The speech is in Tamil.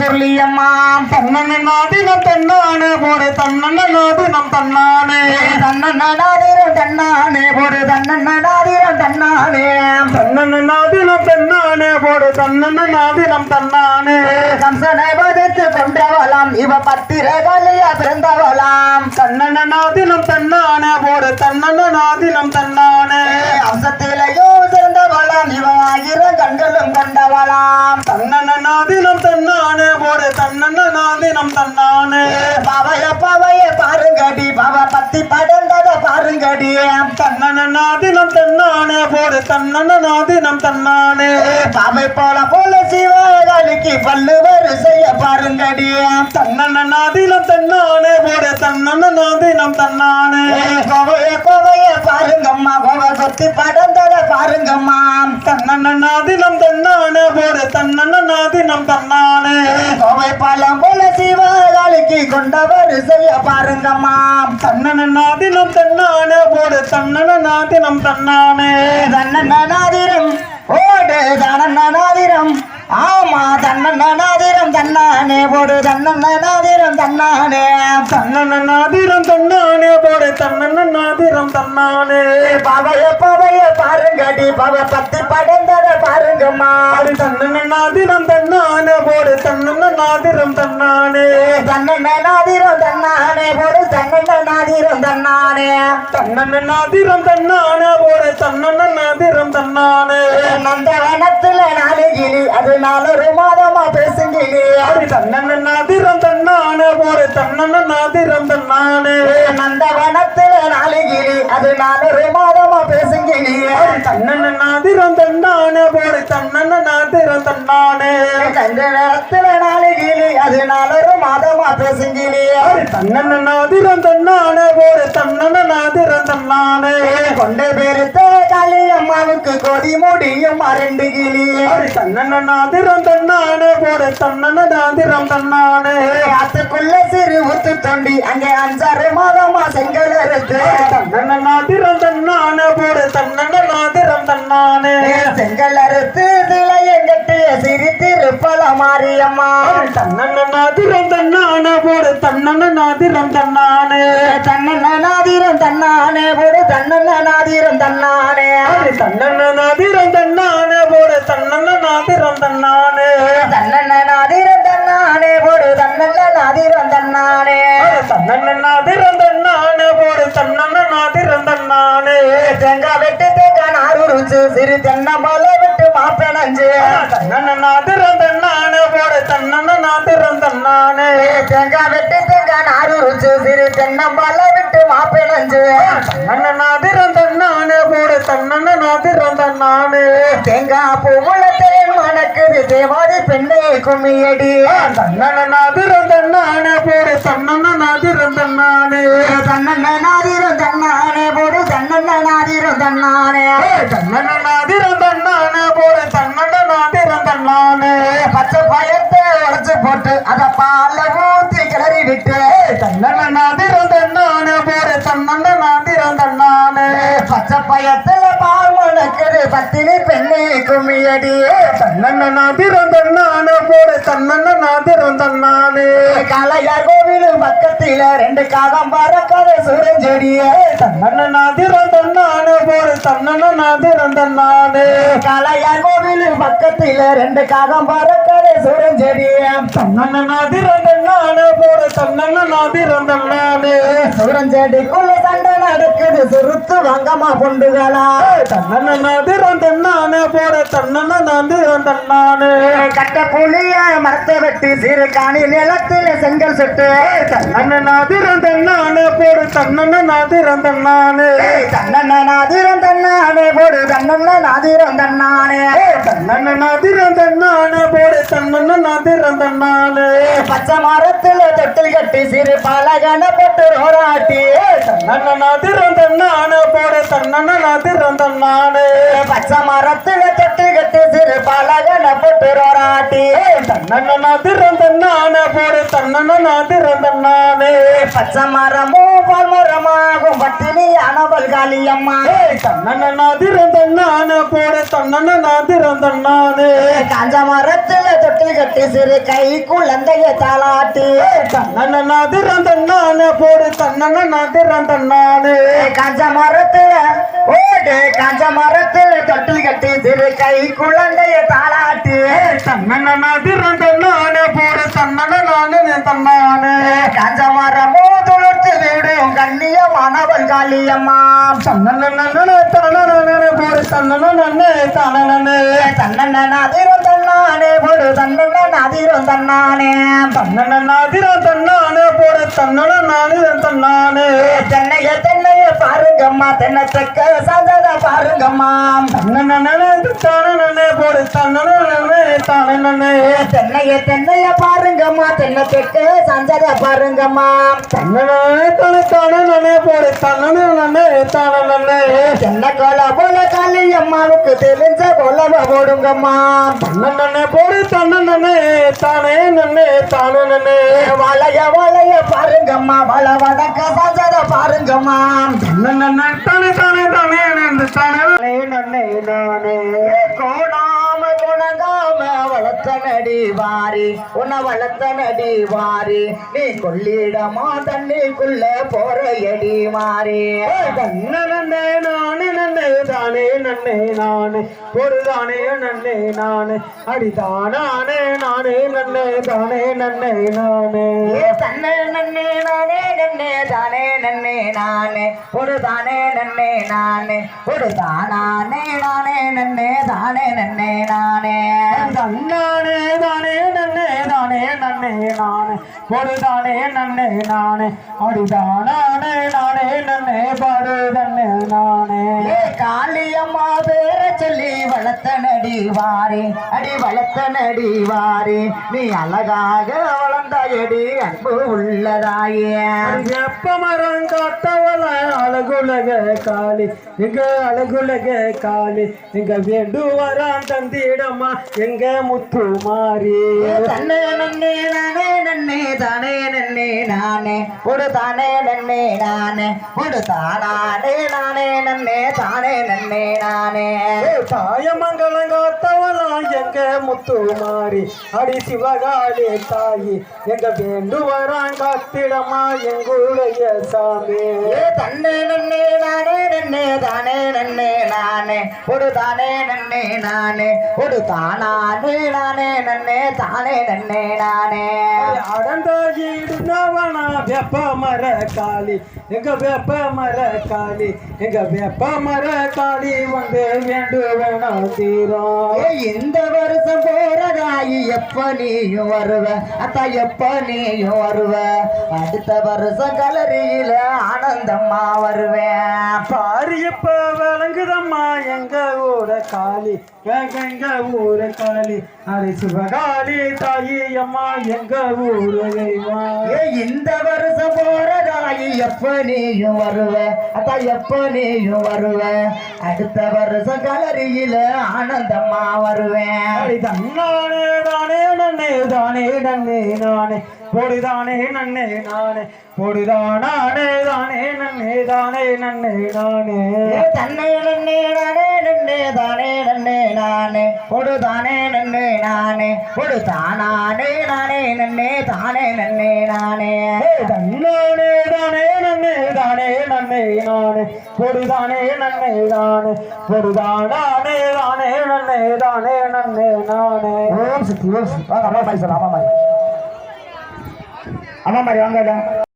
சொல்லியம்மா தன்னன நாதினம் தன்னானே போடு தன்னன. நாதினம் தன்னானே தன்னநாதிரம் தன்னானே ஒரு தன்னநாதிரம் தன்னானே. தன்னன நாதினம் தன்னானே போடு தன்னன நாதினம் தன்னானே. கம்சனை வதைத்து கொண்டவளாம் இவ பத்திரகாலியா பிறந்தவளாம். தன்னன நாதினம் தன்னானே போடு தன்னன நாதினம் தன்னானே. அம்சத்திலேயோ சிறந்தவளாம் இவ ஆயிரம் கண்களும் கொண்டவளாம். தன்னன நாதினம் தன்னானே போடு தன்னன நாதினம் தன்னானே. பவைய பவைய பாருங்கடி பவ பத்தி படந்தத பாருங்கடி தன்னன நாதினம் தன்னானே போடு தன்னன நாதினம் தன்னானே. பாவை போல போல சிவகாலிக்கு பல்லு வரிசைய பாருங்கடி தன்னன நாதினம் தன்னானே போடு தன்னன நாதினம் தன்னானே. கோவைய கோவைய பாருங்கம்மா கோவ கொத்தி படந்தத பாருங்கம்மா. தன்னன நாதினம் தன்னானே போடு தன்னன நாதினம் தன்னானே. கோவை பாலம் போல சிவகாலிக்கு கொண்ட வரிசைய பாருங்கம்மா. தன்னன நாதினம் தன்னானே போடு தன்னன நாதினம் தன்னானே. தன்னநாதிரம் ஓடு தன்னநாதிரம் ஆமா தன்னநாதிரம் தன்னானே. போடு தன்னநாதிரம் தன்னானே. தன்னன நாதிரம் தன்னானே. போடு தன்னன நாதிரம் தன்னானே. பவைய பவைய பாருங்கடி. பவ பத்தி படந்தத பாருங்கம்மா. அடி தன்னன நாதிரம் தன்னானே. போடு தன்னன நாதிரம் தன்னானே. தன்னநாதிரம் தன்னானே போடு தன்னநாதிரம் தன்னானே. தன்னன நாதிரம் தன்னானே போடு தன்னன நாதிரம் தன்னானே. நந்தவனத்துல நாலு கிளி அது நாலொரு மாதமா பேசுங்கிளி அடி தன்னன நாதிரம் போடு தன்னன நாதிரம் தன்னானே நந்தவனத்துல நாலு கிளி அது நாலொரு மாதமா பேசுங்கிளி அடி தன்னன நாதிரம் தன்னானே போடு தன்னன கண்ட நேரத்துல நாலு கிளி அது நாலொரு மாதமா பேசுங்கிளி அடி தன்னன நாதிரம் தன்னானே போடு தன்னன நாதிரம் தன்னானே கொண்ட பெருத்த காளியம்மாவுக்கு கொடி முடியும் ரெண்டு கிளி தன்னன நாதிரம் தன்னானே போடு தன்னன நாதிரம் தன்னானே ஆத்துக்குள்ள சிறு ஊத்து தொண்டி அங்கே அஞ்சாறு மாதமா செங்கல் இருக்கு தன்னன நாதிரம் தன்னானே போடு தன்னன நாதிரம் தன்னானே செங்கல் அறுத்து சிலையம் கட்டிய சிரித்திருப்பல மாரியம்மா. அடி தன்னன நாதிரம் தன்னானே போடு தன்னன நாதிரம் தன்னானே தன்னண்ண நாதிரம் தன்னானே போடு தன்னண்ண தன்னானே தன்னன நாதிரம் தன்னானே போடு நாதிரம் தன்னானே தன்னண்ண நாதிரம் தன்னானே போடு தன்னண்ண நாதிரம் தன்னானே அடி தன்னன போடு தன்னன நாதிரம் தன்னானே தேங்காய் வெட்டு தேங்காய் நாறு ருச்சு சிறு தென்னமல விட்டு மாப்பிணஞ்சு தன்னன நாதிரம் தன்னானே போடு தன்னன நாதிரம் தன்னானே தேங்காய் வெட்டு தேங்காய் நாறு ருச்சு சிறு தென்னமல விட்டு மாப்பிணஞ்சு தன்னன நாதிரம் தன்னானே போடு தன்னன நாதிரம் தன்னானே தேங்காய் பூவுல தேன் மணக்குது தேவாதி பெண்ணே கும்மியடி தன்னன போடு தன்னன நாதிரம் தன்னானே தன்னண்ண நாதிரம் தன்னானே போடு தன்னண்ண நாதிரம் தன்னானே தன்னன நாதிரம் தன்னானே போடு தன்னன நாதிரம் தன்னானே பச்சை பயத்தை உடைச்சு போட்டு அத பெண்ணே கும்மியடி தன்னன நாதிரம் தன்னானே போடு நாதிரம் தன்னானே காளையார் கோவில் பக்கத்தில ரெண்டு காகம் பறக்காத சூரஞ்செடியே நாதிரம் தன்னானே போடு நாதிரம் தன்னானே காளையார் கோவில் பக்கத்தில ரெண்டு காகம் பறக்காத சூரஞ்செடியே நாதிரம் தன்னானே போடு நாதிரம் தன்னானே சூரஞ்செடிக்குள்ள சண்டை நடக்குது சுருத்து வங்கம்மா பொண்டுகளா? தன்னன நாதிரம் தன்னானே போடு தன்னன நாதிரம் தன்னானே கட்ட புளிய மரத்தை வெட்டி சிறு காணி நிலத்தில் செங்கல் சுட்டு. தன்னன நாதிரம் தன்னானே போடு தன்னன நாதிரம் தன்னானே தன்னண்ண நாதிரம் தன்னானே போடு தன்னண்ண நாதிரம் தன்னானே தன்னன நாதிரம் தன்னானே போடு தன்னன நாதிரம் தன்னானே பச்சை மரத்துல தொட்டில் கட்டி சிறு பலகன போட்டு ரோராட்டி. தன்னன நாதிரம் தன்னானே தன்னன நாதிரம் தன்னானே பச்சை மரத்துல தொட்டில் கட்டி சிறு பலகன போட்டு தன்னன நாதிரம் தன்னானே போடு தன்னன நாதிரம் தன்னானே பச்சை மரமும் பால் மரமாகும் பட்டினி அனவல் காளியம்மா. தன்னண்ணாதிரந்தண்ணான போட தன்னண்ணாதிரந்தண்ணானே காஞ்ச மரத்துல தொட்டி கட்டி சிறு கை குழந்தைய தாளாட்டி. தன்னண்ணாதிரந்தண்ணான போடு தன்னண்ணாதிரந்தண்ணானே காஞ்ச மரத்துல ஓடு காஞ்ச மரத்துல தொட்டி கட்டி சிறு கை குழந்தைய தாளாட்டி. தன்னண்ணாதிரந்தண்ணான போடு தன்னண்ணானே தன்னானே காஞ்ச மரமோ துளுர்த்து விடும் கண்ணியமானவள் காளியம்மா. தன்னண்ணே தானே போடு தன்னண்ணே தானே தன்னதிரும் தன்னானே ஒரு தன்னதிரும் தன்னானே. தன்னண்ணாதிரம் தன்னானே போடு தன்னண்ணானே தன்னானே. தென்னைய தென்னைய பாருங்கம்மா தென்னை தெக்க பாருங்கம்மா. தன்னண்ணே தானே போடு தன்னண்ணே தானே தென்னைய தென்னைய பாருங்கம்மா. தென்னை தெக்க சந்தத பாருங்கம்மா. தென்னை கொலை போல காளியம்மாவுக்கு தெரிஞ்ச கொலவ போடுங்கம்மா. தன்னண்ணே போடு. தன்னண்ணே தானே நன்னே தானே. நன்னே வளைய வளைய பாருங்கம்மா. வள வடக்க சந்தத பாருங்கம்மா. தன்னண்ணே தானே தானே தானே தானே நன்னே நானே குணங்காம வளர்த்த நடி வாரி உன்னை வளர்த்த நடி வாரி. நீ கொள்ளிடமா தண்ணிக்குள்ள போற எடி மாறி நன்னே நானே நன்னே தானே நன்னே நானே. பொருதானே நன்னே நானே. அடிதானே நானே நன்னே தானே நன்னே நானே. தன்னை நன்னே நானே நன்னே தானே நன்னே நானே. ஒரு தானே நன்னே நானே. ஒரு தானானே நானே நன்னே தானே நன்னே நானே. தன்னானே தானே நன்னே தானே நன்னே நானே. பொருதானே நன்னே நானே. அடிதானே நானே நன்னே பருதன்னே நானே. ஏ காளியம்மா பேர சொல்லி வளர்த்த நடி வாரி. அடி வளர்த்த நடி வாரி. நீ அழகாக வளர்ந்தாயடி அன்பு உள்ளதாயே. எப்ப மரம் காத்தவள அழகுலக காளி எங்க அழகுலக காளி எங்க வேண்டு வரான் தந்திடமா எங்க முத்து மாறி. தன்னே நன்னே நானே நன்னே தானே நன்னே நானே ஒரு தானே நன்னே நானே ஒரு தானானே நானே நன்னே தானே நன்னே நானே. தாயமங்கலம் காத்தவளாம் எங்க முத்து மாறி. அடி சிவகாளி தாயி எங்க வேண்டு வரான் காத்திடமா எங்களுடைய சாமி. தன்னே நன்னே நானே நன்னே தானே நன்னே நானே. ஒரு தானே நன்னே நானே. ஒரு தானானே நானே நன்னே தானே நன்னே நானே. அடந்தாயிடுனவனா வெப்ப மர காளி. எங்க வெப்ப மர காளி எங்க வெப்ப மர காளி வந்து வேண்டு வேணாம் தீரம். ஏ இந்த வருஷம் போறதாயி எப்ப நீயும் வருவ? அத்தா எப்ப நீயும் வருவ? அடுத்த வருஷம் கலரியில ஆனந்தம்மா வருவேன். பாரு இப்ப விளங்குதம்மா எங்க ஊட காளி. எங்க ஊர காளி அடி சிவகாளி தாயி அம்மா எங்க ஊரு இந்த வருஷம் போறதாயி எப்ப நீயும் வருவ? அத்தா எப்ப நீயும் வருவ? அடுத்த வருஷம் கலரியில ஆனந்தம்மா வருவேன். தன்னானே தானே நன்னே தானே நன்னே நானே பொடிதானே நன்னே நானே. பொடிதானே தானே நன்னே தானே நன்னே நானே தன்னை நன்னே நானே நன்னே தானே நன்னே நானே. பொடு தானே நன்னே நானே. பொடு தானானே நானே நன்னே தானே நன்னே நானே. தன்னானே தானே நன்னே தானே நன்னே நானே. பொடிதானே நன்னே நானே. பொடிதானே தானே நன்னே தானே நன்னே நானே. ஓம் சக்தி ஓம் சக்தி அம்மா மாதிரி சொல்ல அம்மா மாதிரி அம்மா மாதிரி வாங்க.